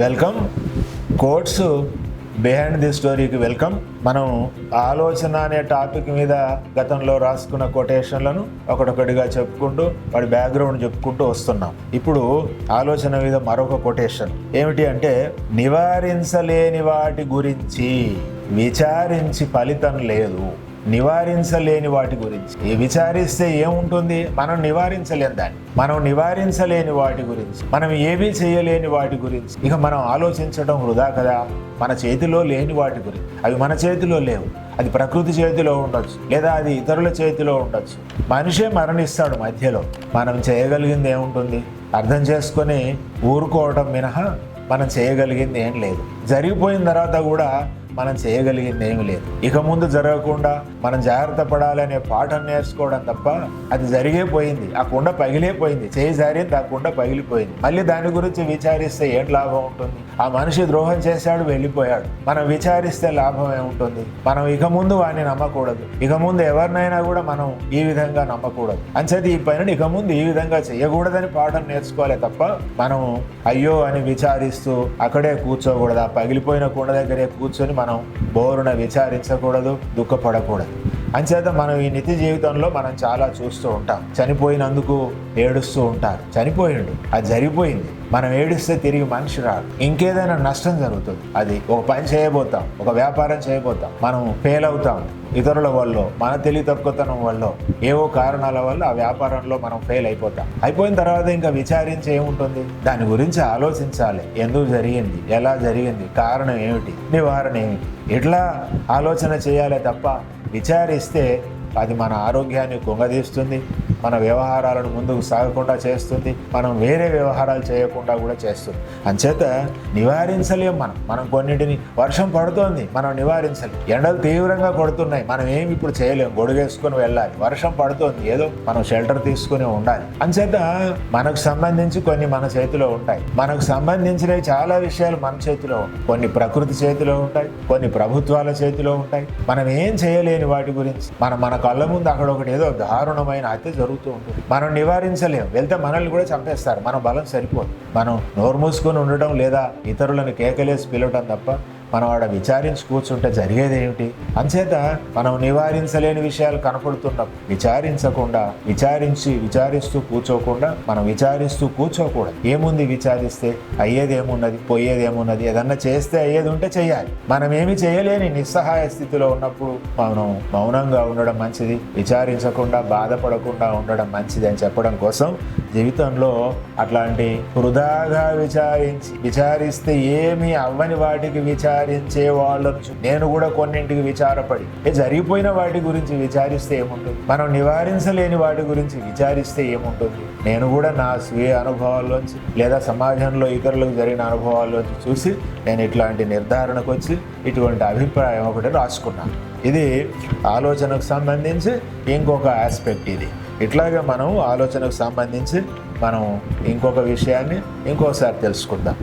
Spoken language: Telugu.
వెల్కమ్. కోట్స్ బిహైండ్ ది స్టోరీకి వెల్కమ్. మనం ఆలోచన అనే టాపిక్ మీద గతంలో రాసుకున్న కొటేషన్లను ఒకటొకటిగా చెప్పుకుంటూ వాడి బ్యాక్గ్రౌండ్ చెప్పుకుంటూ వస్తున్నాం. ఇప్పుడు ఆలోచన మీద మరొక కొటేషన్. ఏమిటి అంటే నివారించలేని వాటి గురించి విచారించి ఫలితం లేదు. నివారించలేని వాటి గురించి. విచారిస్తే ఏముంటుంది? మనం నివారించలేని దాన్ని. మనం నివారించలేని వాటి గురించి. మనం ఏమీ చేయలేని వాటి గురించి. ఇక మనం ఆలోచించడం వృధా కదా? మన చేతిలో లేని వాటి గురించి అవి మన చేతిలో లేవు. అది ప్రకృతి చేతిలో ఉండొచ్చు. లేదా అది ఇతరుల చేతిలో ఉండొచ్చు. మనిషే మరణిస్తాడు మధ్యలో. మనం చేయగలిగింది ఏముంటుంది? అర్థం చేసుకొని ఊరుకోవడం మినహా మనం చేయగలిగింది ఏం లేదు. జరిగిపోయిన తర్వాత కూడా మనం చేయగలిగింది ఏమి లేదు. ఇక ముందు జరగకుండా మనం జాగ్రత్త పడాలనే పాఠం నేర్చుకోవడం తప్ప అది జరిగే పోయింది. ఆ కుండ పగిలే పోయింది. చేయి జారింది ఆ కుండ పగిలిపోయింది. మళ్ళీ దాని గురించి విచారిస్తే ఏం లాభం ఉంటుంది? ఆ మనిషి ద్రోహం చేశాడు వెళ్ళిపోయాడు. మనం విచారిస్తే లాభం ఏముంటుంది? మనం ఇక ముందు వాడిని నమ్మకూడదు. ఇక ముందు ఎవరినైనా కూడా మనం ఈ విధంగా నమ్మకూడదు. అంచేది ఈ పనిని ఇక ముందు ఈ విధంగా చేయకూడదని పాఠం నేర్చుకోవాలి తప్ప మనం అయ్యో అని విచారిస్తూ అక్కడే కూర్చోకూడదు? ఆ పగిలిపోయిన కుండ దగ్గరే కూర్చొని మనం మనం బోరున విచారించకూడదు దుఃఖపడకూడదు. అంచేత మనం ఈ నిత్య జీవితంలో మనం చాలా చూస్తూ ఉంటాం. చనిపోయినందుకు ఏడుస్తూ ఉంటారు. చనిపోయిండు. అది జరిగిపోయింది. మనం ఏడిస్తే తిరిగి మనిషి రాడు. ఇంకేదైనా నష్టం జరుగుతుంది. అది ఒక పని చేయబోతాం. ఒక వ్యాపారం చేయబోతాం. మనం ఫెయిల్ అవుతాం. ఇతరుల వల్ల మన తెలివి తక్కువతనం వల్ల ఏవో కారణాల వల్ల ఆ వ్యాపారంలో మనం ఫెయిల్ అయిపోతాం. అయిపోయిన తర్వాత ఇంకా విచారించి ఏముంటుంది? దాని గురించి ఆలోచించాలి. ఎందుకు జరిగింది? ఎలా జరిగింది? కారణం ఏమిటి? నివారణ ఏమిటి? ఇట్లా ఆలోచన చేయాలి తప్ప విచారిస్తే అది మన ఆరోగ్యాన్ని కుంగదీస్తుంది. మన వ్యవహారాలను ముందుకు సాగకుండా చేస్తుంది. మనం వేరే వ్యవహారాలు చేయకుండా కూడా చేస్తుంది. అంచేత నివారించలేం మనం. మనం కొన్నిటిని వర్షం పడుతోంది మనం నివారించలేం. ఎండలు తీవ్రంగా కొడుతున్నాయి మనం ఏమి ఇప్పుడు చేయలేం. గొడుగేసుకొని వెళ్ళాలి. వర్షం పడుతోంది ఏదో మనం షెల్టర్ తీసుకుని ఉండాలి. అంచేత మనకు సంబంధించి కొన్ని మన చేతిలో ఉంటాయి. మనకు సంబంధించినవి చాలా విషయాలు మన చేతిలో ఉంటాయి. కొన్ని ప్రకృతి చేతిలో ఉంటాయి కొన్ని ప్రభుత్వాల చేతిలో ఉంటాయి. మనం ఏం చేయలేని వాటి గురించి మనం మన కళ్ళ ముందు అక్కడ ఒకటి ఏదో దారుణమైన హత్య జరుగుతూ ఉంటుంది. మనం నివారించలేం. వెళ్తే మనల్ని కూడా చంపేస్తారు. మన బలం సరిపోదు. మనం నోరు మూసుకొని ఉండటం లేదా ఇతరులను కేకలేసి పిలవటం తప్ప మనం ఆడ విచారించి కూర్చుంటే జరిగేది ఏమిటి? అంచేత మనం నివారించలేని విషయాలు కనపడుతున్నాం. విచారించకుండా విచారించి విచారిస్తూ కూర్చోకుండా మనం విచారిస్తూ కూర్చోకూడదు. ఏముంది విచారిస్తే? అయ్యేది ఏమున్నది? పోయేది ఏమున్నది? ఏదన్నా చేస్తే అయ్యేది ఉంటే చేయాలి మనం ఏమి చేయలేని నిస్సహాయ స్థితిలో ఉన్నప్పుడు మనం మౌనంగా ఉండడం మంచిది. విచారించకుండా బాధపడకుండా ఉండడం మంచిది అని చెప్పడం కోసం జీవితంలో అట్లాంటి వృధాగా విచారించి విచారిస్తే ఏమి అవ్వని వాటికి విచారించే వాళ్ళను నేను కూడా కొన్నింటికి విచారపడి జరిగిపోయిన వాటి గురించి విచారిస్తే ఏముంటుంది? మనం నివారించలేని వాటి గురించి విచారిస్తే ఏముంటుంది? నేను కూడా నా స్వీయ అనుభవాల్లోంచి లేదా సమాజంలో ఇతరులకు జరిగిన అనుభవాల్లోంచి చూసి నేను ఇట్లాంటి నిర్ధారణకు వచ్చి ఇటువంటి అభిప్రాయం ఒకటి రాసుకున్నాను. ఇది ఆలోచనకు సంబంధించి ఇంకొక ఆస్పెక్ట్ ఇది. ఇట్లాగే మనం ఆలోచనకు సంబంధించి మనం ఇంకొక విషయాన్ని ఇంకోసారి తెలుసుకుందాం.